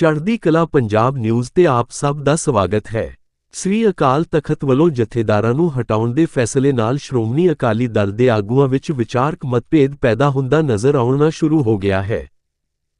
ਚੜ੍ਹਦੀ ਕਲਾ ਪੰਜਾਬ ਨਿਊਜ਼ ਤੇ ਆਪ ਸਭ ਦਾ ਸਵਾਗਤ ਹੈ। ਸ੍ਰੀ ਅਕਾਲ ਤਖਤ ਵੱਲੋਂ ਜਥੇਦਾਰਾਂ ਨੂੰ ਹਟਾਉਣ ਦੇ ਫੈਸਲੇ ਨਾਲ ਸ਼੍ਰੋਮਣੀ ਅਕਾਲੀ ਦਲ ਦੇ ਆਗੂਆਂ ਵਿੱਚ ਵਿਚਾਰਕ ਮਤਭੇਦ ਪੈਦਾ ਹੁੰਦਾ ਨਜ਼ਰ ਆਉਣਾ ਸ਼ੁਰੂ ਹੋ ਗਿਆ ਹੈ।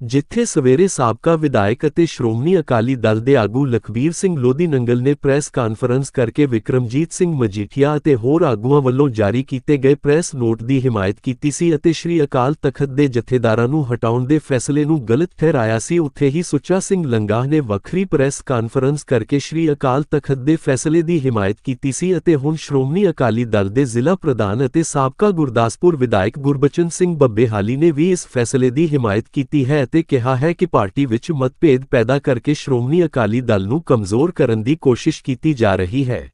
ਜਿੱਥੇ ਸਵੇਰੇ ਸਾਬਕਾ ਵਿਧਾਇਕ ਅਤੇ ਸ਼੍ਰੋਮਣੀ ਅਕਾਲੀ ਦਲ ਦੇ ਆਗੂ ਲਖਬੀਰ ਸਿੰਘ ਲੋਧੀ ਨੰਗਲ ਨੇ ਪ੍ਰੈਸ ਕਾਨਫਰੰਸ ਕਰਕੇ ਵਿਕਰਮਜੀਤ ਸਿੰਘ ਮਜੀਠੀਆ ਅਤੇ ਹੋਰ ਆਗੂਆਂ ਵੱਲੋਂ ਜਾਰੀ ਕੀਤੇ ਗਏ ਪ੍ਰੈਸ ਨੋਟ ਦੀ ਹਿਮਾਇਤ ਕੀਤੀ ਸੀ ਅਤੇ ਸ਼੍ਰੀ ਅਕਾਲ ਤਖਤ ਦੇ ਜਥੇਦਾਰਾਂ ਨੂੰ ਹਟਾਉਣ ਦੇ ਫੈਸਲੇ ਨੂੰ ਗਲਤ ਠਹਿਰਾਇਆ ਸੀ, ਉੱਥੇ ਹੀ ਸੁੱਚਾ ਸਿੰਘ ਲੰਗਾਹ ਨੇ ਵੱਖਰੀ ਪ੍ਰੈਸ ਕਾਨਫਰੰਸ ਕਰਕੇ ਸ਼੍ਰੀ ਅਕਾਲ ਤਖਤ ਦੇ ਫੈਸਲੇ ਦੀ ਹਿਮਾਇਤ ਕੀਤੀ ਸੀ ਅਤੇ ਹੁਣ ਸ਼੍ਰੋਮਣੀ ਅਕਾਲੀ ਦਲ ਦੇ ਜ਼ਿਲ੍ਹਾ ਪ੍ਰਧਾਨ ਅਤੇ ਸਾਬਕਾ ਗੁਰਦਾਸਪੁਰ ਵਿਧਾਇਕ ਗੁਰਬਚਨ ਸਿੰਘ ਬੱਬੇਹਾਲੀ ਨੇ ਵੀ ਇਸ ਫੈਸਲੇ ਦੀ ਹਿਮਾਇਤ ਕੀਤੀ ਹੈ ਅਤੇ ਕਿਹਾ ਹੈ ਕਿ ਪਾਰਟੀ ਵਿੱਚ ਮਤਭੇਦ ਪੈਦਾ ਕਰਕੇ ਸ਼੍ਰੋਮਣੀ ਅਕਾਲੀ ਦਲ ਨੂੰ ਕਮਜ਼ੋਰ ਕਰਨ ਦੀ ਕੋਸ਼ਿਸ਼ ਕੀਤੀ ਜਾ ਰਹੀ ਹੈ।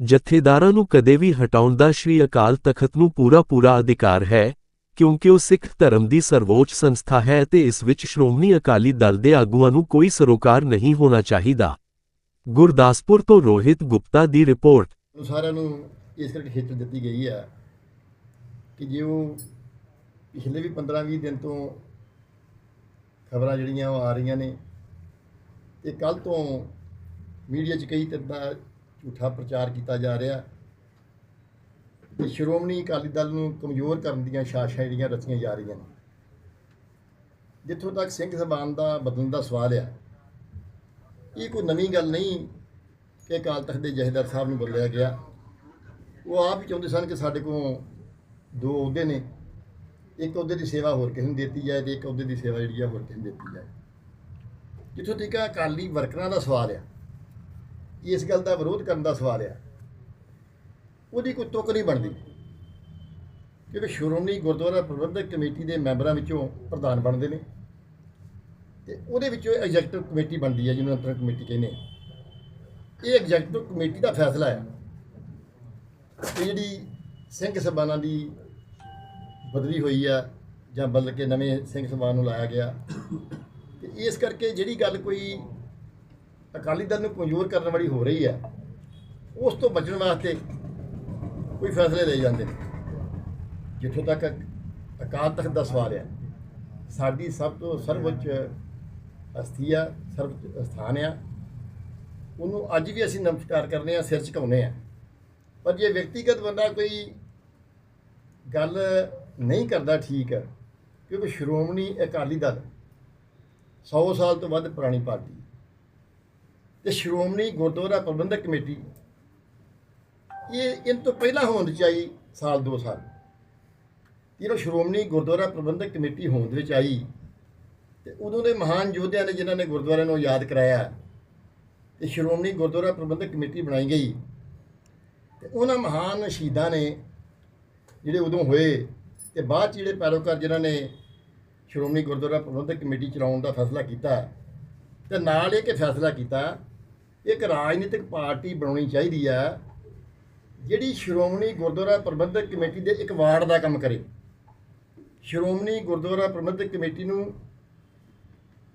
ਜਥੇਦਾਰਾਂ ਨੂੰ ਕਦੇ ਵੀ ਹਟਾਉਣ ਦਾ ਸ਼੍ਰੀ ਅਕਾਲ ਤਖਤ ਨੂੰ ਪੂਰਾ ਪੂਰਾ ਅਧਿਕਾਰ ਹੈ, ਕਿਉਂਕਿ ਉਹ ਸਿੱਖ ਧਰਮ ਦੀ ਸਰਵੋੱਚ ਸੰਸਥਾ ਹੈ ਅਤੇ ਇਸ ਵਿੱਚ ਸ਼੍ਰੋਮਣੀ ਅਕਾਲੀ ਦਲ ਦੇ ਆਗੂਆਂ ਨੂੰ ਕੋਈ ਸਰੋਕਾਰ ਨਹੀਂ ਹੋਣਾ ਚਾਹੀਦਾ। ਗੁਰਦਾਸਪੁਰ ਤੋਂ ਰੋਹਿਤ ਗੁਪਤਾ ਦੀ ਰਿਪੋਰਟ। ਸਾਰਿਆਂ ਨੂੰ ਇਸ ਕਰਕੇ ਖੇਚ ਦਿੱਤੀ ਗਈ ਹੈ ਕਿ ਜੇ ਉਹ ਪਿਛਲੇ ਵੀ 15-20 ਦਿਨ ਤੋਂ ਖਬਰਾਂ ਜਿਹੜੀਆਂ ਉਹ ਆ ਰਹੀਆਂ ਨੇ। ਤੇ ਕੱਲ ਤੋਂ ਮੀਡੀਆ 'ਚ ਕਈ ਤਰ੍ਹਾਂ ਦਾ ਝੂਠਾ ਪ੍ਰਚਾਰ ਕੀਤਾ ਜਾ ਰਿਹਾ। ਕਿ ਸ਼੍ਰੋਮਣੀ ਅਕਾਲੀ ਦਲ ਨੂੰ ਕਮਜ਼ੋਰ ਕਰਨ ਦੀਆਂ ਸਾਜ਼ਿਸ਼ਾਂ ਜਿਹੜੀਆਂ ਰਚੀਆਂ ਜਾ ਰਹੀਆਂ ਨੇ। ਜਿੱਥੋਂ ਤੱਕ ਸਿੰਘ ਸਭਾਨ ਦਾ ਬਦਲਣ ਦਾ ਸਵਾਲ ਆ, ਇਹ ਕੋਈ ਨਵੀਂ ਗੱਲ ਨਹੀਂ ਕਿ ਅਕਾਲ ਤਖਤ ਦੇ ਜਹੇਦਾਰ ਸਾਹਿਬ ਨੂੰ ਬੁਲਾਇਆ ਗਿਆ। ਉਹ ਆਪ ਹੀ ਚਾਹੁੰਦੇ ਸਨ ਕਿ ਸਾਡੇ ਕੋਲ ਦੋ ਅਹੁਦੇ ਨੇ। ਇੱਕ ਅਹੁਦੇ ਦੀ ਸੇਵਾ ਹੋਰ ਕਿਸੇ ਨੂੰ ਦਿੱਤੀ ਜਾਏ ਤੇ ਇੱਕ ਅਹੁਦੇ ਦੀ ਸੇਵਾ ਜਿਹੜੀ ਆ ਹੋਰ ਕਿਸੇ ਨੂੰ ਦਿੱਤੀ ਜਾਏ। ਜਿੱਥੋਂ ਤੱਕ ਅਕਾਲੀ ਵਰਕਰਾਂ ਦਾ ਸਵਾਲ ਆ, ਇਸ ਗੱਲ ਦਾ ਵਿਰੋਧ ਕਰਨ ਦਾ ਸਵਾਲ ਆ, ਉਹਦੀ ਕੋਈ ਤੁਕ ਨਹੀਂ ਬਣਦੀ। ਕਿਉਂਕਿ ਸ਼੍ਰੋਮਣੀ ਗੁਰਦੁਆਰਾ ਪ੍ਰਬੰਧਕ ਕਮੇਟੀ ਦੇ ਮੈਂਬਰਾਂ ਵਿੱਚੋਂ ਪ੍ਰਧਾਨ ਬਣਦੇ ਨੇ ਤੇ ਉਹਦੇ ਵਿੱਚੋਂ ਐਗਜ਼ੈਕਟਿਵ ਕਮੇਟੀ ਬਣਦੀ ਹੈ ਜਿਹਨੂੰ ਅੰਤਰ ਕਮੇਟੀ ਕਹਿੰਦੇ ਆ। ਇਹ ਐਗਜ਼ੈਕਟਿਵ ਕਮੇਟੀ ਦਾ ਫੈਸਲਾ ਹੈ ਕਿ ਜਿਹੜੀ ਸਿੰਘ ਸਭਾਨਾਂ ਦੀ ਬਦਲੀ ਹੋਈ ਆ ਜਾਂ ਬਦਲ ਕੇ ਨਵੇਂ ਸਿੰਘ ਸਭਾ ਨੂੰ ਲਾਇਆ ਗਿਆ। ਤੇ ਇਸ ਕਰਕੇ ਜਿਹੜੀ ਗੱਲ ਕੋਈ ਅਕਾਲੀ ਦਲ ਨੂੰ ਕਮਜ਼ੋਰ ਕਰਨ ਵਾਲੀ ਹੋ ਰਹੀ ਹੈ ਉਸ ਤੋਂ ਬਚਣ ਵਾਸਤੇ ਕੋਈ ਫੈਸਲੇ ਲਏ ਜਾਂਦੇ ਨੇ। ਜਿੱਥੋਂ ਤੱਕ ਅਕਾਲ ਤਖਤ ਦਾ ਸਵਾਲ ਹੈ ਸਾਡੀ ਸਭ ਤੋਂ ਸਰਵਉੱਚ ਹਸਤੀ ਆ ਸਰਵ ਸਥਾਨ ਆ, ਉਹਨੂੰ ਅੱਜ ਵੀ ਅਸੀਂ ਨਮਸਕਾਰ ਕਰਨੇ ਆ, ਸਿਰ ਝੁਕਾਉਂਦੇ ਆ। ਪਰ ਜੇ ਵਿਅਕਤੀਗਤ ਬੰਦਾ ਕੋਈ ਗੱਲ ਨਹੀਂ ਕਰਦਾ ਠੀਕ ਹੈ, ਕਿਉਂਕਿ ਸ਼੍ਰੋਮਣੀ ਅਕਾਲੀ ਦਲ 100 ਸਾਲ ਤੋਂ ਵੱਧ ਪੁਰਾਣੀ ਪਾਰਟੀ ਤੇ ਸ਼੍ਰੋਮਣੀ ਗੁਰਦੁਆਰਾ ਪ੍ਰਬੰਧਕ ਕਮੇਟੀ, ਇਹ ਇਹ ਤੋਂ ਪਹਿਲਾਂ ਹੋਂਦ 'ਚ ਆਈ ਸਾਲ 2 ਸਾਲ। ਜਦੋਂ ਸ਼੍ਰੋਮਣੀ ਗੁਰਦੁਆਰਾ ਪ੍ਰਬੰਧਕ ਕਮੇਟੀ ਹੋਂਦ ਵਿੱਚ ਆਈ। ਤੇ ਉਦੋਂ ਦੇ ਮਹਾਨ ਯੋਧਿਆਂ ਨੇ ਜਿਨ੍ਹਾਂ ਨੇ ਗੁਰਦੁਆਰੇ ਨੂੰ ਯਾਦ ਕਰਾਇਆ, ਤੇ ਸ਼੍ਰੋਮਣੀ ਗੁਰਦੁਆਰਾ ਪ੍ਰਬੰਧਕ ਕਮੇਟੀ ਬਣਾਈ ਗਈ। ਤੇ ਉਹਨਾਂ ਮਹਾਨ ਸ਼ਹੀਦਾਂ ਨੇ ਜਿਹੜੇ ਉਦੋਂ ਹੋਏ ਤੇ ਬਾਅਦ 'ਚ ਜਿਹੜੇ ਪੈਰੋਕਾਰ ਜਿਨ੍ਹਾਂ ਨੇ ਸ਼੍ਰੋਮਣੀ ਗੁਰਦੁਆਰਾ ਪ੍ਰਬੰਧਕ ਕਮੇਟੀ ਚਲਾਉਣ ਦਾ ਫੈਸਲਾ ਕੀਤਾ, ਤੇ ਨਾਲ ਇਹ ਕਿ ਫੈਸਲਾ ਕੀਤਾ, ਇੱਕ ਰਾਜਨੀਤਿਕ ਪਾਰਟੀ ਬਣਾਉਣੀ ਚਾਹੀਦੀ ਆ, ਜਿਹੜੀ ਸ਼੍ਰੋਮਣੀ ਗੁਰਦੁਆਰਾ ਪ੍ਰਬੰਧਕ ਕਮੇਟੀ ਦੇ ਇੱਕ ਵਾਰਡ ਦਾ ਕੰਮ ਕਰੇ। ਸ਼੍ਰੋਮਣੀ ਗੁਰਦੁਆਰਾ ਪ੍ਰਬੰਧਕ ਕਮੇਟੀ ਨੂੰ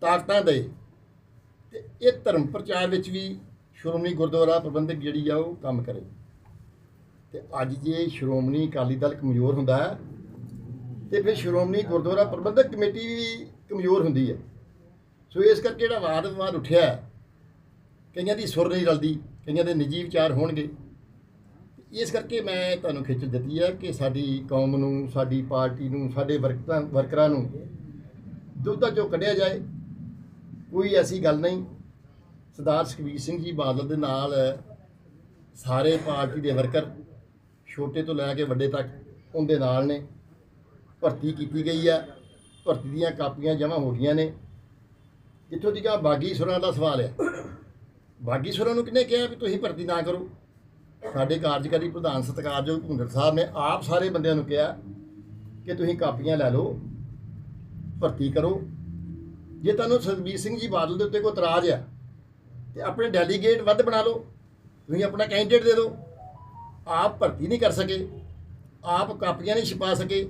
ਤਾਕਤਾਂ ਦੇ, ਤੇ ਇਹ ਧਰਮ ਪ੍ਰਚਾਰ ਵਿੱਚ ਵੀ ਸ਼੍ਰੋਮਣੀ ਗੁਰਦੁਆਰਾ ਪ੍ਰਬੰਧਕ ਜਿਹੜੀ ਆ ਉਹ ਕੰਮ ਕਰੇ। ਤੇ ਅੱਜ ਜੇ ਸ਼੍ਰੋਮਣੀ ਅਕਾਲੀ ਦਲ ਕਮਜ਼ੋਰ ਹੁੰਦਾ ਤੇ ਫਿਰ ਸ਼੍ਰੋਮਣੀ ਗੁਰਦੁਆਰਾ ਪ੍ਰਬੰਧਕ ਕਮੇਟੀ ਵੀ ਕਮਜ਼ੋਰ ਹੁੰਦੀ ਹੈ। ਸੋ ਇਸ ਕਰਕੇ ਜਿਹੜਾ ਵਾਦ ਵਿਵਾਦ ਉੱਠਿਆ ਕਈਆਂ ਦੀ ਸੁਰ ਨਹੀਂ ਰਲਦੀ, ਕਈਆਂ ਦੇ ਨਿੱਜੀ ਵਿਚਾਰ ਹੋਣਗੇ। ਇਸ ਕਰਕੇ ਮੈਂ ਤੁਹਾਨੂੰ ਖਿੱਚ ਦਿੱਤੀ ਹੈ ਕਿ ਸਾਡੀ ਕੌਮ ਨੂੰ, ਸਾਡੀ ਪਾਰਟੀ ਨੂੰ, ਸਾਡੇ ਵਰਕਰਾਂ ਵਰਕਰਾਂ ਨੂੰ ਦੁੱਧਾ ਚੋਂ ਕੱਢਿਆ ਜਾਏ। ਕੋਈ ਐਸੀ ਗੱਲ ਨਹੀਂ। ਸਰਦਾਰ ਸੁਖਬੀਰ ਸਿੰਘ ਜੀ ਬਾਦਲ ਦੇ ਨਾਲ ਸਾਰੇ ਪਾਰਟੀ ਦੇ ਵਰਕਰ ਛੋਟੇ ਤੋਂ ਲੈ ਕੇ ਵੱਡੇ ਤੱਕ ਉਹਦੇ ਨਾਲ ਨੇ। ਭਰਤੀ ਕੀਤੀ ਗਈ ਹੈ ਭਰਤੀ ਦੀਆਂ ਕਾਪੀਆਂ ਜਮ੍ਹਾਂ ਹੋ ਗਈਆਂ ਨੇ। ਜਿੱਥੋਂ ਤੱਕ ਬਾਗੀ ਸੁਰਾਂ ਦਾ ਸਵਾਲ ਹੈ। ਬਾਗੀ ਸੁਰਾਂ ਨੂੰ ਕਿਹਨੇ ਕਿਹਾ ਵੀ ਤੁਸੀਂ ਭਰਤੀ ਨਾ ਕਰੋ? ਸਾਡੇ ਕਾਰਜਕਾਰੀ ਪ੍ਰਧਾਨ ਸਤਿਕਾਰਯੋਗ ਭੁੰਦਰ ਸਾਹਿਬ ਨੇ ਆਪ ਸਾਰੇ ਬੰਦਿਆਂ ਨੂੰ ਕਿਹਾ ਕਿ ਤੁਸੀਂ ਕਾਪੀਆਂ ਲੈ ਲਓ, ਭਰਤੀ ਕਰੋ। ਜੇ ਤੁਹਾਨੂੰ ਸੁਖਬੀਰ ਸਿੰਘ ਜੀ ਬਾਦਲ ਦੇ ਉੱਤੇ ਕੋਈ ਇਤਰਾਜ਼ ਆ, ਤੇ ਆਪਣੇ ਡੈਲੀਗੇਟ ਵੱਧ ਬਣਾ ਲਓ। ਤੁਸੀਂ ਆਪਣਾ ਕੈਂਡੀਡੇਟ ਦੇ ਦਿਓ। ਆਪ ਭਰਤੀ ਨਹੀਂ ਕਰ ਸਕੇ। ਆਪ ਕਾਪੀਆਂ ਨਹੀਂ ਛਪਾ ਸਕੇ।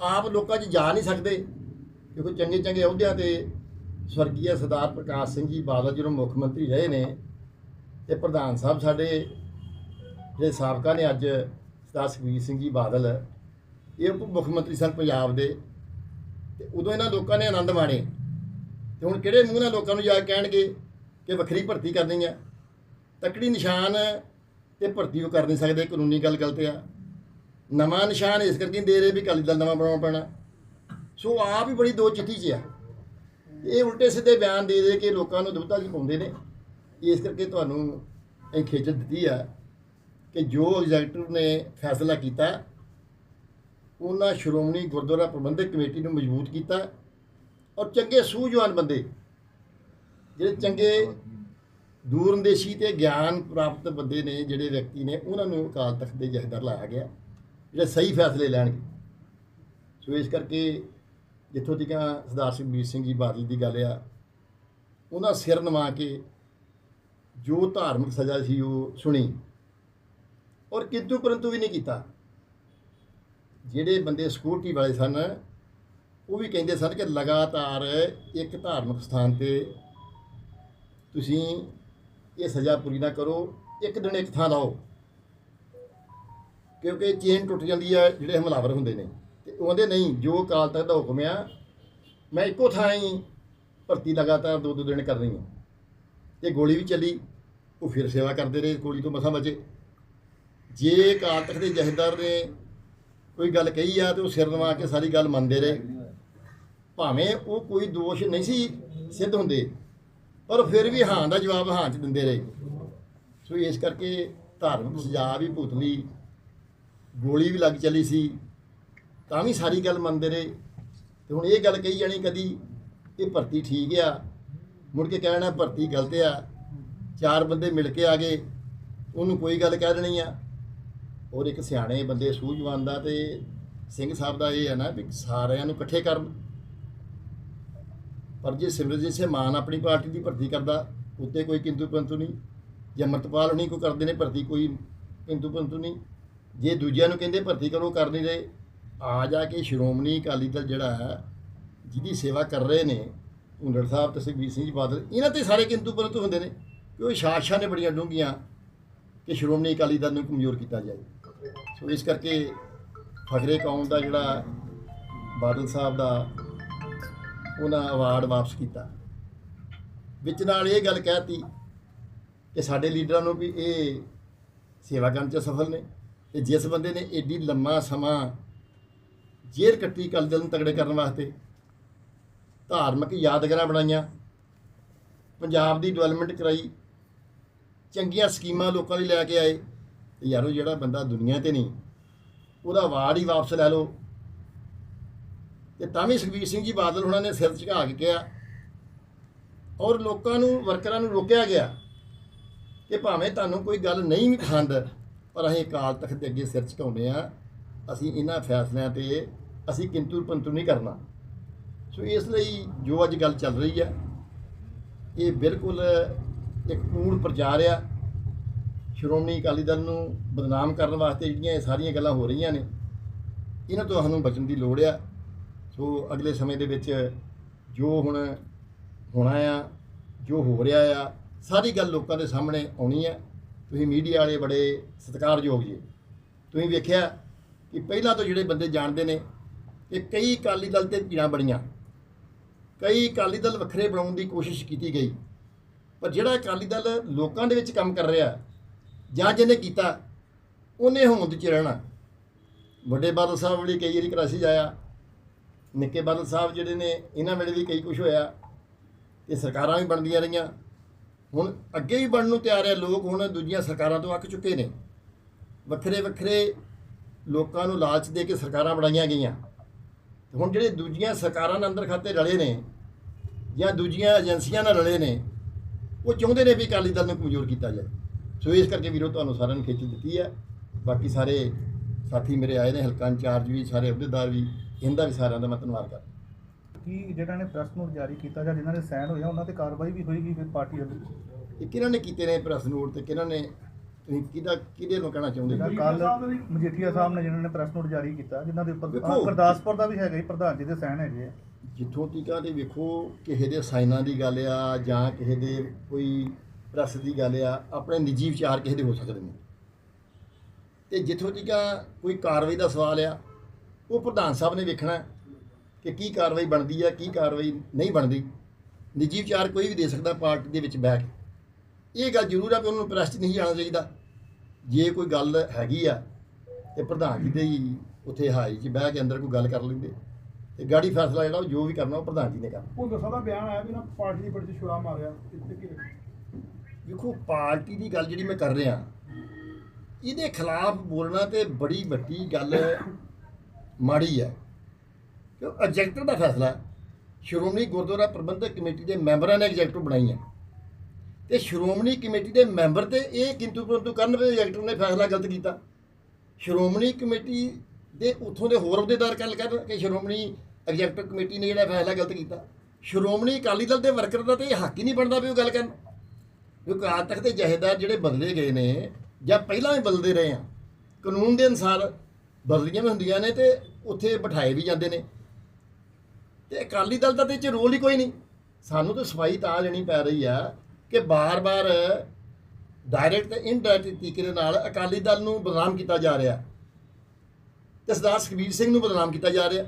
ਆਪ ਲੋਕਾਂ 'ਚ ਜਾ ਨਹੀਂ ਸਕਦੇ। ਕਿਉਂਕਿ ਚੰਗੇ ਚੰਗੇ ਅਹੁਦਿਆਂ ਤੇ ਸਵਰਗੀय ਸਰਦਾਰ ਪ੍ਰਕਾਸ਼ ਸਿੰਘ ਜੀ ਬਾਦਲ ਜਦੋਂ ਮੁੱਖ ਮੰਤਰੀ ਰਹੇ ਨੇ ਤੇ ਪ੍ਰਧਾਨ ਸਾਹਿਬ ਸਾਡੇ ਜਿਹੜੇ ਸਾਬਕਾ ਨੇ ਅੱਜ ਸਰਦਾਰ ਸੁਖਬੀਰ ਸਿੰਘ ਜੀ ਬਾਦਲ, ਇਹ ਉਪ ਮੁੱਖ ਮੰਤਰੀ ਸਨ ਪੰਜਾਬ ਦੇ। ਤੇ ਉਦੋਂ ਇਹਨਾਂ ਲੋਕਾਂ ਨੇ ਆਨੰਦ ਮਾਣੇ। ਤੇ ਹੁਣ ਕਿਹੜੇ ਮੂੰਹ ਨਾਲ ਲੋਕਾਂ ਨੂੰ ਜਾ ਕਹਿਣਗੇ ਕਿ ਵੱਖਰੀ ਭਰਤੀ ਕਰਨੀ ਆ? ਤਕੜੀ ਨਿਸ਼ਾਨ ਤੇ ਭਰਤੀ ਉਹ ਕਰ ਨਹੀਂ ਸਕਦੇ, ਕਾਨੂੰਨੀ ਗੱਲ ਗਲਤ ਆ। ਨਵਾਂ ਨਿਸ਼ਾਨ ਇਸ ਕਰਕੇ ਨਹੀਂ ਦੇ ਰਹੇ ਵੀ ਅਕਾਲੀ ਦਲ ਨਵਾਂ ਬਣਾਉਣਾ ਪੈਣਾ। ਸੋ ਆਪ ਹੀ ਬੜੀ ਦੋ ਚਿੱਠੀ 'ਚ ਆ। ਇਹ ਉਲਟੇ ਸਿੱਧੇ ਬਿਆਨ ਦੇ ਦੇ ਕੇ ਲੋਕਾਂ ਨੂੰ ਦੁਬਤਾ ਚ ਪਾਉਂਦੇ ਨੇ। ਇਸ ਕਰਕੇ ਤੁਹਾਨੂੰ ਇਹ ਖੇਚਲ ਦਿੱਤੀ ਆ ਕਿ ਜੋ ਐਗਜ਼ੈਕਟਿਵ ਨੇ ਫੈਸਲਾ ਕੀਤਾ, ਉਹਨਾਂ ਸ਼੍ਰੋਮਣੀ ਗੁਰਦੁਆਰਾ ਪ੍ਰਬੰਧਕ ਕਮੇਟੀ ਨੂੰ ਮਜ਼ਬੂਤ ਕੀਤਾ ਔਰ ਚੰਗੇ ਸੂਝਵਾਨ ਬੰਦੇ, ਜਿਹੜੇ ਚੰਗੇ ਦੂਰੰਦੇਸ਼ੀ ਤੇ ਗਿਆਨ ਪ੍ਰਾਪਤ ਬੰਦੇ ਨੇ, ਜਿਹੜੇ ਵਿਅਕਤੀ ਨੇ, ਉਹਨਾਂ ਨੂੰ ਅਕਾਲ ਤਖਤ ਦੇ ਜਥੇਦਾਰ ਲਾਇਆ ਗਿਆ। ਜਿਹੜੇ ਸਹੀ ਫੈਸਲੇ ਲੈਣਗੇ। ਸੋ ਇਸ ਕਰਕੇ ਜਿੱਥੋਂ ਤੱਕ ਸਰਦਾਰ ਸੁਖਬੀਰ ਸਿੰਘ ਜੀ ਬਾਦਲ ਦੀ ਗੱਲ ਆ, ਉਹਨਾਂ ਸਿਰ ਨਵਾ ਕੇ ਜੋ ਧਾਰਮਿਕ ਸਜ਼ਾ ਸੀ ਉਹ ਸੁਣੀ ਔਰ ਕਿੰਤੂ ਪਰੰਤੂ ਵੀ ਨਹੀਂ ਕੀਤਾ। ਜਿਹੜੇ ਬੰਦੇ ਸਿਕਿਉਰਟੀ ਵਾਲੇ ਸਨ, ਉਹ ਵੀ ਕਹਿੰਦੇ ਸਨ ਕਿ ਲਗਾਤਾਰ ਇੱਕ ਧਾਰਮਿਕ ਸਥਾਨ ਤੇ ਤੁਸੀਂ ਇਹ ਸਜ਼ਾ ਪੂਰੀ ਨਾ ਕਰੋ, ਇੱਕ ਦਿਨ ਇੱਕ ਥਾਂ ਲਾਓ। ਕਿਉਂਕਿ ਚੇਨ ਟੁੱਟ ਜਾਂਦੀ ਹੈ ਜਿਹੜੇ ਹਮਲਾਵਰ ਹੁੰਦੇ ਨੇ। ਤੇ ਉਹਦੇ ਨਹੀਂ, ਜੋ ਅਕਾਲ ਤਖਤ ਦਾ ਹੁਕਮ ਆ, ਮੈਂ ਇੱਕੋ ਥਾਂ ਹੀ ਭਰਤੀ ਲਗਾਤਾਰ ਦੋ ਦੋ ਦਿਨ ਕਰਨੀ ਹੈ। ਤੇ ਗੋਲੀ ਵੀ ਚੱਲੀ, ਉਹ ਫਿਰ ਸੇਵਾ ਕਰਦੇ ਰਹੇ, ਗੋਲੀ ਤੋਂ ਮਸਾਂ ਬਚੇ। ਜੇ ਅਕਾਲ ਤਖਤ ਦੇ ਜਥੇਦਾਰ ਨੇ ਕੋਈ ਗੱਲ ਕਹੀ ਆ, ਤੇ ਉਹ ਸਿਰ ਨਵਾ ਕੇ ਸਾਰੀ ਗੱਲ ਮੰਨਦੇ ਰਹੇ। ਭਾਵੇਂ ਉਹ ਕੋਈ ਦੋਸ਼ ਨਹੀਂ ਸੀ ਸਿੱਧ ਹੁੰਦੇ, ਪਰ ਫਿਰ ਵੀ ਹਾਂ ਦਾ ਜਵਾਬ ਹਾਂ ਚ ਦਿੰਦੇ ਰਹੇ। ਸੋ ਇਸ ਕਰਕੇ ਧਾਰਮਿਕ ਸਜ਼ਾ ਵੀ ਭੁਗਤ ਲਈ। ਗੋਲੀ ਵੀ ਲੱਗ ਚਲੀ ਸੀ, ਤਾਂ ਵੀ ਸਾਰੀ ਗੱਲ ਮੰਨਦੇ ਰਹੇ। ਤੇ ਹੁਣ ਇਹ ਗੱਲ ਕਹੀ ਜਾਣੀ ਕਦੀ, ਇਹ ਭਰਤੀ ਠੀਕ ਆ। ਮੁੜ ਕੇ ਕਹਿਣਾ ਭਰਤੀ ਗਲਤ ਆ। ਚਾਰ ਬੰਦੇ ਮਿਲ ਕੇ ਆ ਗਏ, ਉਹਨੂੰ ਕੋਈ ਗੱਲ ਕਹਿ ਦੇਣੀ ਆ। ਔਰ ਇੱਕ ਸਿਆਣੇ ਬੰਦੇ ਸੂਝਵਾਨ ਦਾ ਤੇ ਸਿੰਘ ਸਾਹਿਬ ਦਾ ਇਹ ਹੈ ਨਾ ਵੀ ਸਾਰਿਆਂ ਨੂੰ ਇਕੱਠੇ ਕਰਨ ਪਰ ਜੇ ਸਿਮਰਜੀਤ ਸਿੰਘ ਮਾਨ ਆਪਣੀ ਪਾਰਟੀ ਦੀ ਭਰਤੀ ਕਰਦਾ, ਉੱਤੇ ਕੋਈ ਕਿੰਤੂ ਪਰੰਤੂ ਨਹੀਂ। ਜਾਂ ਮਰਤਪਾਲ ਨਹੀਂ ਕੋਈ ਕਰਦੇ ਨੇ ਭਰਤੀ, ਕੋਈ ਕਿੰਤੂ ਪਰੰਤੂ ਨਹੀਂ। ਜੇ ਦੂਜਿਆਂ ਨੂੰ ਕਹਿੰਦੇ ਭਰਤੀ ਕਰੋ, ਕਰ ਨਹੀਂ ਰਹੇ, ਆ ਜਾ ਕੇ ਸ਼੍ਰੋਮਣੀ ਅਕਾਲੀ ਦਲ ਜਿਹੜਾ ਹੈ, ਜਿਹਦੀ ਸੇਵਾ ਕਰ ਰਹੇ ਨੇ ਹੁੰਡੜ ਸਾਹਿਬ ਤੇ ਸੁਖਬੀਰ ਸਿੰਘ ਜੀ ਬਾਦਲ, ਇਹਨਾਂ ਤੇ ਸਾਰੇ ਕਿੰਤੂ ਪਰੰਤੂ ਹੁੰਦੇ ਨੇ ਕਿ ਉਹ ਸ਼ਾਸਕਾਂ ਨੇ ਬੜੀਆਂ ਡੂੰਘੀਆਂ ਕਿ ਸ਼੍ਰੋਮਣੀ ਅਕਾਲੀ ਦਲ ਨੂੰ ਕਮਜ਼ੋਰ ਕੀਤਾ ਜਾਏ। ਸੋ ਇਸ ਕਰਕੇ ਫਖਰੇ ਕੌਮ ਦਾ ਜਿਹੜਾ ਬਾਦਲ ਸਾਹਿਬ ਦਾ ਉਹਨਾਂ ਅਵਾਰਡ ਵਾਪਸ ਕੀਤਾ। ਵਿੱਚ ਨਾਲ ਇਹ ਗੱਲ ਕਹਿਤੀ ਕਿ ਸਾਡੇ ਲੀਡਰਾਂ ਨੂੰ ਵੀ ਇਹ ਸੇਵਾ ਕਰਨ ਚ ਸਫਲ ਨੇ। ਤੇ ਜਿਸ ਬੰਦੇ ਨੇ ਏਡੀ ਲੰਮਾ ਸਮਾਂ ਜੇਲ੍ਹ ਕੱਟੀ ਕਲ ਦਿਲ ਨੂੰ ਤਗੜੇ ਕਰਨ ਵਾਸਤੇ, ਧਾਰਮਿਕ ਯਾਦਗਾਰਾਂ ਬਣਾਈਆਂ, ਪੰਜਾਬ ਦੀ ਡਿਵੈਲਪਮੈਂਟ ਕਰਾਈ, ਚੰਗੀਆਂ ਸਕੀਮਾਂ ਲੋਕਾਂ ਲਈ ਲੈ ਕੇ ਆਏ, ਤੇ ਯਾਰੋ ਜਿਹੜਾ ਬੰਦਾ ਦੁਨੀਆ ਤੇ ਨਹੀਂ, ਉਹਦਾ ਵਾਰਡ ਹੀ ਵਾਪਸ ਲੈ ਲਓ। ਤੇ ਤਾਂ ਵੀ ਸੁਖਬੀਰ ਸਿੰਘ ਜੀ ਬਾਦਲ ਉਹਨਾਂ ਨੇ ਸਿਰ ਝੁਕਾ ਕੇ ਕਿਹਾ, ਔਰ ਲੋਕਾਂ ਨੂੰ, ਵਰਕਰਾਂ ਨੂੰ ਰੋਕਿਆ ਗਿਆ ਕਿ ਭਾਵੇਂ ਤੁਹਾਨੂੰ ਕੋਈ ਗੱਲ ਨਹੀਂ ਵੀ ਪਸੰਦ ਪਰ ਅਸੀਂ ਅਕਾਲ ਤਖਤ ਦੇ ਅੱਗੇ ਸਿਰ ਝੁਕਾਉਂਦੇ ਆ ਅਸੀਂ ਇਹਨਾਂ ਫੈਸਲਿਆਂ ਤੇ ਅਸੀਂ ਕਿੰਤੂ ਪੰਤੂ ਨਹੀਂ ਕਰਨਾ। ਸੋ ਇਸ ਲਈ ਜੋ ਅੱਜ ਗੱਲ ਚੱਲ ਰਹੀ ਆ ਇਹ ਬਿਲਕੁਲ ਇੱਕ ਕੂੜ ਪ੍ਰਚਾਰ ਆ। ਸ਼੍ਰੋਮਣੀ ਅਕਾਲੀ ਦਲ ਨੂੰ ਬਦਨਾਮ ਕਰਨ ਵਾਸਤੇ ਜਿਹੜੀਆਂ ਇਹ ਸਾਰੀਆਂ ਗੱਲਾਂ ਹੋ ਰਹੀਆਂ ਨੇ, ਇਹਨਾਂ ਤੋਂ ਸਾਨੂੰ ਬਚਣ ਦੀ ਲੋੜ ਆ। ਸੋ ਅਗਲੇ ਸਮੇਂ ਦੇ ਵਿੱਚ ਜੋ ਹੁਣ ਹੋਣਾ ਆ, ਜੋ ਹੋ ਰਿਹਾ ਆ, ਸਾਰੀ ਗੱਲ ਲੋਕਾਂ ਦੇ ਸਾਹਮਣੇ ਆਉਣੀ ਆ। ਤੁਸੀਂ ਮੀਡੀਆ ਵਾਲੇ ਬੜੇ ਸਤਿਕਾਰਯੋਗ ਜੀ। ਤੁਸੀਂ ਵੇਖਿਆ ਕਿ ਪਹਿਲਾਂ ਤੋਂ ਜਿਹੜੇ ਬੰਦੇ ਜਾਣਦੇ ਨੇ ਕਿ ਕਈ ਅਕਾਲੀ ਦਲ ਤੇ ਭੀੜਾਂ ਬਣੀਆਂ ਕਈ ਅਕਾਲੀ ਦਲ ਵੱਖਰੇ ਬਣਾਉਣ ਦੀ ਕੋਸ਼ਿਸ਼ ਕੀਤੀ ਗਈ। ਪਰ ਜਿਹੜਾ ਅਕਾਲੀ ਦਲ ਲੋਕਾਂ ਦੇ ਵਿੱਚ ਕੰਮ ਕਰ ਰਿਹਾ, ਜਾਂ ਜਿਹਨੇ ਕੀਤਾ, ਉਹਨੇ ਹੋਂਦ ਚ ਰਹਿਣਾ। ਵੱਡੇ ਬਾਦਲ ਸਾਹਿਬ ਵੇਲੇ ਕਈ ਵਾਰੀ ਕਰਾਸੀ ਜਾਇਆ। ਨਿੱਕੇ ਬਾਦਲ ਸਾਹਿਬ ਜਿਹੜੇ ਨੇ, ਇਹਨਾਂ ਵੇਲੇ ਵੀ ਕਈ ਕੁਝ ਹੋਇਆ। ਤੇ ਸਰਕਾਰਾਂ ਵੀ ਬਣਦੀਆਂ ਰਹੀਆਂ। ਹੁਣ ਅੱਗੇ ਵੀ ਬਣਨ ਨੂੰ ਤਿਆਰ ਹੈ, ਲੋਕ ਹੁਣ ਦੂਜੀਆਂ ਸਰਕਾਰਾਂ ਤੋਂ ਅੱਕ ਚੁੱਕੇ ਨੇ। ਵੱਖਰੇ ਵੱਖਰੇ ਲੋਕਾਂ ਨੂੰ ਲਾਲਚ ਦੇ ਕੇ ਸਰਕਾਰਾਂ ਬਣਾਈਆਂ ਗਈਆਂ। ਹੁਣ ਜਿਹੜੇ ਦੂਜੀਆਂ ਸਰਕਾਰਾਂ ਨਾਲ ਅੰਦਰ ਖਾਤੇ ਰਲੇ ਨੇ ਜਾਂ ਦੂਜੀਆਂ ਏਜੰਸੀਆਂ ਨਾਲ ਰਲੇ ਨੇ, ਉਹ ਚਾਹੁੰਦੇ ਨੇ ਵੀ ਅਕਾਲੀ ਦਲ ਨੂੰ ਕਮਜ਼ੋਰ ਕੀਤਾ ਜਾਏ। ਸੋ ਇਸ ਕਰਕੇ ਵੀਰੋ, ਤੁਹਾਨੂੰ ਸਾਰਿਆਂ ਨੂੰ ਖਿੱਚ ਦਿੱਤੀ ਹੈ। ਬਾਕੀ ਸਾਰੇ ਸਾਥੀ ਮੇਰੇ ਆਏ ਨੇ, ਹਲਕਾ ਇੰਚਾਰਜ ਵੀ, ਸਾਰੇ ਅਹੁਦੇਦਾਰ ਵੀ ਇਹਦਾ ਵੀ ਸਾਰਿਆਂ ਦਾ ਮੈਂ ਧੰਨਵਾਦ ਕਰਦਾ। ਕੀ ਜਿਹੜਾ ਨੇ ਪ੍ਰੈਸ ਨੋਟ ਜਾਰੀ ਕੀਤਾ ਜਾਂ ਜਿਨ੍ਹਾਂ ਦੇ ਸਾਈਨ ਹੋਇਆ ਉਹਨਾਂ ਤੇ ਕਾਰਵਾਈ ਵੀ ਹੋਏਗੀ ਫਿਰ ਪਾਰਟੀ ਵੱਲੋਂ? ਇਹ ਕਿਹਨਾਂ ਨੇ ਕੀਤੇ ਨੇ ਪ੍ਰੈਸ ਨੋਟ ਤੇ ਕਿਹਨਾਂ ਨੇ ਤੁਸੀਂ ਕਿਹਦਾ ਕਿਹਦੇ ਨੂੰ ਕਹਿਣਾ ਚਾਹੁੰਦੇ ਜਿਹੜਾ ਕੱਲ ਮਜੀਠੀਆ ਸਾਹਿਬ ਨੇ ਜਿਨ੍ਹਾਂ ਨੇ ਪ੍ਰੈਸ ਨੋਟ ਜਾਰੀ ਕੀਤਾ ਜਿਨ੍ਹਾਂ ਦੇ ਉੱਪਰ ਗੁਰਦਾਸਪੁਰ ਦਾ ਵੀ ਹੈਗਾ ਜੀ ਪ੍ਰਧਾਨ ਜੀ ਦੇ ਸਾਈਨ ਹੈਗੇ ਆ। ਜਿੱਥੋਂ ਤੀਕਾਂ ਦੇ ਵੇਖੋ ਕਿਸੇ ਦੇ ਸਾਈਨਾਂ ਦੀ ਗੱਲ ਆ ਜਾਂ ਕਿਸੇ ਦੇ ਕੋਈ ਪ੍ਰੈਸ ਦੀ ਗੱਲ ਆ ਆਪਣੇ ਨਿੱਜੀ ਵਿਚਾਰ ਕਿਸੇ ਦੇ ਹੋ ਸਕਦੇ ਨੇ। ਤੇ ਜਿੱਥੋਂ ਤੀਕਾਂ ਕੋਈ ਕਾਰਵਾਈ ਦਾ ਸਵਾਲ ਆ ਉਹ ਪ੍ਰਧਾਨ ਸਾਹਿਬ ਨੇ ਵੇਖਣਾ। ਕਿ ਕੀ ਕਾਰਵਾਈ ਬਣਦੀ ਆ ਕੀ ਕਾਰਵਾਈ ਨਹੀਂ ਬਣਦੀ। ਨਿੱਜੀ ਵਿਚਾਰ ਕੋਈ ਵੀ ਦੇ ਸਕਦਾ ਪਾਰਟੀ ਦੇ ਵਿੱਚ ਬਹਿ ਕੇ। ਇਹ ਗੱਲ ਜ਼ਰੂਰ ਆ ਕਿ ਉਹਨੂੰ ਪ੍ਰੈਸ 'ਚ ਨਹੀਂ ਜਾਣਾ ਚਾਹੀਦਾ। ਜੇ ਕੋਈ ਗੱਲ ਹੈਗੀ ਆ ਤੇ ਪ੍ਰਧਾਨ ਜੀ ਦੇ ਹੀ ਉੱਥੇ ਹਾਈ 'ਚ ਬਹਿ ਕੇ ਅੰਦਰ ਕੋਈ ਗੱਲ ਕਰ ਲੈਂਦੇ। ਤੇ ਗਾੜੀ ਫੈਸਲਾ ਜਿਹੜਾ ਉਹ ਜੋ ਵੀ ਕਰਨਾ ਉਹ ਪ੍ਰਧਾਨ ਜੀ ਨੇ ਕਰਨਾ। ਭੁੰਦਰ ਸਾਹਿਬ ਦਾ ਬਿਆਨ ਆਇਆ ਵੀ ਨਾ ਪਾਰਟੀ ਦੀ ਬੜੀ ਛੁਰਾ ਮਾਰਿਆ। ਵੇਖੋ ਪਾਰਟੀ ਦੀ ਗੱਲ ਜਿਹੜੀ ਮੈਂ ਕਰ ਰਿਹਾ ਇਹਦੇ ਖਿਲਾਫ ਬੋਲਣਾ ਤੇ ਬੜੀ ਵੱਡੀ ਗੱਲ ਮਾੜੀ ਹੈ ਕਿਉਂ? ਐਗਜ਼ੈਕਟਿਵ ਦਾ ਫੈਸਲਾ ਸ਼੍ਰੋਮਣੀ ਗੁਰਦੁਆਰਾ ਪ੍ਰਬੰਧਕ ਕਮੇਟੀ ਦੇ ਮੈਂਬਰਾਂ ਨੇ ਐਗਜ਼ੈਕਟਿਵ ਬਣਾਈ ਹੈ। ਤੇ ਸ਼੍ਰੋਮਣੀ ਕਮੇਟੀ ਦੇ ਮੈਂਬਰ ਤੇ ਇਹ ਕਿੰਤੂ ਪਰੰਤੂ ਕਰਨ ਵੀ ਐਗਜ਼ੈਕਟਿਵ ਨੇ ਫੈਸਲਾ ਗਲਤ ਕੀਤਾ। ਸ਼੍ਰੋਮਣੀ ਕਮੇਟੀ ਦੇ ਉੱਥੋਂ ਦੇ ਹੋਰ ਅਹੁਦੇਦਾਰ ਗੱਲ ਕਰਨ ਕਿ ਸ਼੍ਰੋਮਣੀ ਐਗਜ਼ੈਕਟਿਵ ਕਮੇਟੀ ਨੇ ਜਿਹੜਾ ਫੈਸਲਾ ਗਲਤ ਕੀਤਾ। ਸ਼੍ਰੋਮਣੀ ਅਕਾਲੀ ਦਲ ਦੇ ਵਰਕਰ ਦਾ ਤੇ ਇਹ ਹੱਕ ਹੀ ਨਹੀਂ ਬਣਦਾ ਵੀ ਉਹ ਗੱਲ ਕਰਨ। ਕਿਉਂਕਿ ਅੱਜ ਤੱਕ ਦੇ ਜਹੇਦਾਰ ਜਿਹੜੇ ਬਦਲੇ ਗਏ ਨੇ ਜਾਂ ਪਹਿਲਾਂ ਵੀ ਬਦਲਦੇ ਰਹੇ ਆ, ਕਾਨੂੰਨ ਦੇ ਅਨੁਸਾਰ ਬਦਲੀਆਂ ਵੀ ਹੁੰਦੀਆਂ ਨੇ ਤੇ ਉੱਥੇ ਬਿਠਾਏ ਵੀ ਜਾਂਦੇ ਨੇ। ਤੇ ਅਕਾਲੀ ਦਲ ਦਾ ਤੇ 'ਚ ਰੋਲ ਹੀ ਕੋਈ ਨਹੀਂ। ਸਾਨੂੰ ਤਾਂ ਸਫ਼ਾਈ ਤਾਂ ਲੈਣੀ ਪੈ ਰਹੀ ਆ ਕਿ ਬਾਰ-ਬਾਰ ਡਾਇਰੈਕਟ ਤੇ ਇਨਡਾਇਰੈਕਟ ਤਰੀਕੇ ਦੇ ਨਾਲ ਅਕਾਲੀ ਦਲ ਨੂੰ ਬਦਨਾਮ ਕੀਤਾ ਜਾ ਰਿਹਾ। ਤੇ ਸਰਦਾਰ ਸੁਖਬੀਰ ਸਿੰਘ ਨੂੰ ਬਦਨਾਮ ਕੀਤਾ ਜਾ ਰਿਹਾ।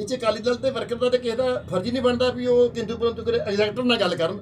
ਇਹ 'ਚ ਅਕਾਲੀ ਦਲ ਤੇ ਵਰਕਰ ਦਾ ਤੇ ਕਿਸੇ ਦਾ ਫਰਜ਼ ਹੀ ਨਹੀਂ ਬਣਦਾ ਵੀ ਉਹ ਕਿੰਦੂ ਪਰੰਤੂ ਕਰੇ ਐਗਜੈਕਟਰ ਨਾਲ ਗੱਲ ਕਰਨ।